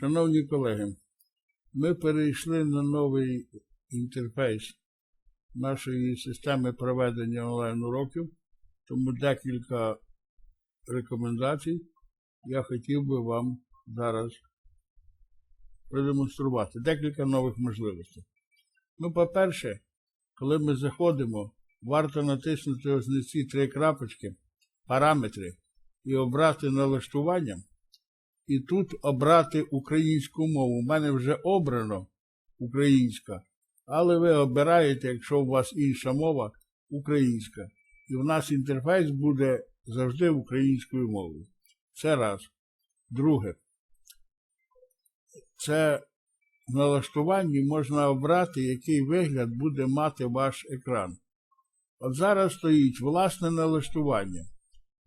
Шановні колеги, ми перейшли на новий інтерфейс нашої системи проведення онлайн-уроків, тому декілька рекомендацій я хотів би вам зараз продемонструвати. Декілька нових можливостей. Ну, по-перше, коли ми заходимо, варто натиснути ось на ці три крапочки, параметри і обрати налаштування. І тут обрати українську мову. У мене вже обрано українська, але ви обираєте, якщо у вас інша мова, українська. І в нас інтерфейс буде завжди українською мовою. Це раз. Друге. Це в налаштуванні можна обрати, який вигляд буде мати ваш екран. От зараз стоїть власне налаштування.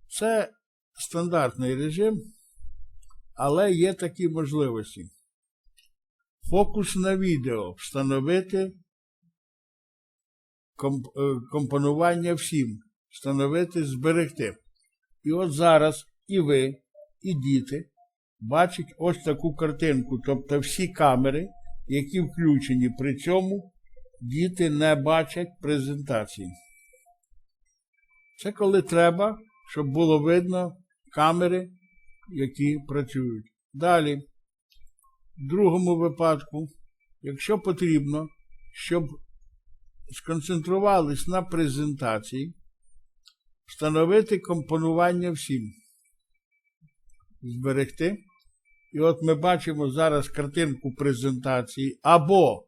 Це стандартний режим, але є такі можливості. Фокус на відео встановити е, компонування всім, встановити, зберегти. І от зараз і ви, і діти бачать ось таку картинку. Тобто всі камери, які включені при цьому, діти не бачать презентації. Це коли треба, щоб було видно камери, які працюють. Далі, в другому випадку, якщо потрібно, щоб сконцентрувались на презентації, встановити компонування всім, зберегти. І от ми бачимо зараз картинку презентації або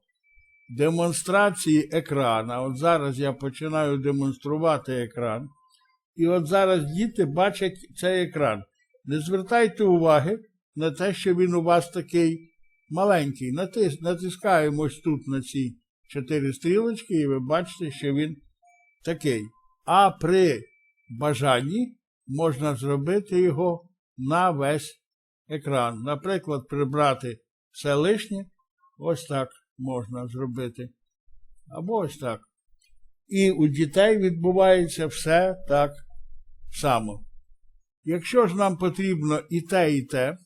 демонстрації екрана. От зараз я починаю демонструвати екран. І от зараз діти бачать цей екран. Не звертайте уваги на те, що він у вас такий маленький. Натис, натискаємо тут на ці чотири стрілочки, і ви бачите, що він такий. А при бажанні можна зробити його на весь екран. Наприклад, прибрати все лишнє. Ось так можна зробити. Або ось так. І у дітей відбувається все так само. Якщо ж нам потрібно і те, і те,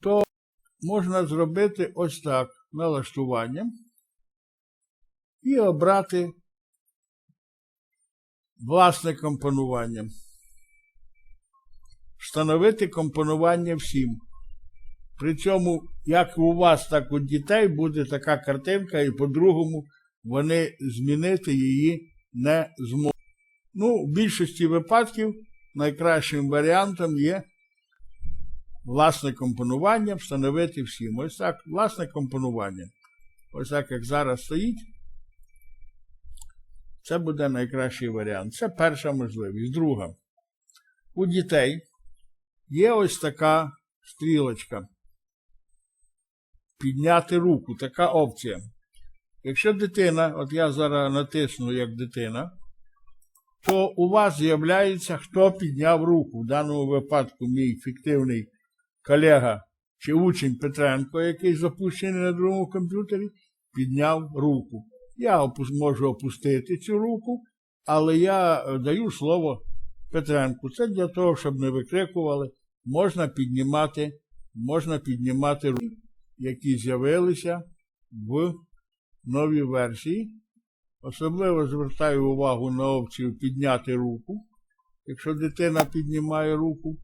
то можна зробити ось так налаштування і обрати власне компонування. Встановити компонування всім. При цьому, як у вас, так у дітей буде така картинка, і по-другому вони змінити її не зможуть. Ну, в більшості випадків найкращим варіантом є власне компонування, встановити всім. Ось так, власне компонування. Ось так, як зараз стоїть. Це буде найкращий варіант. Це перша можливість. Друга. У дітей є ось така стрілочка. Підняти руку, така опція. Якщо дитина, от я зараз натисну як дитина, то у вас з'являється, хто підняв руку. В даному випадку мій фіктивний колега чи учень Петренко, який запущений на другому комп'ютері, підняв руку. Я можу опустити цю руку, але я е, даю слово Петренку. Це для того, щоб не викрикували. Можна піднімати, можна піднімати руки, які з'явилися в новій версії. Особливо звертаю увагу на опцію підняти руку. Якщо дитина піднімає руку,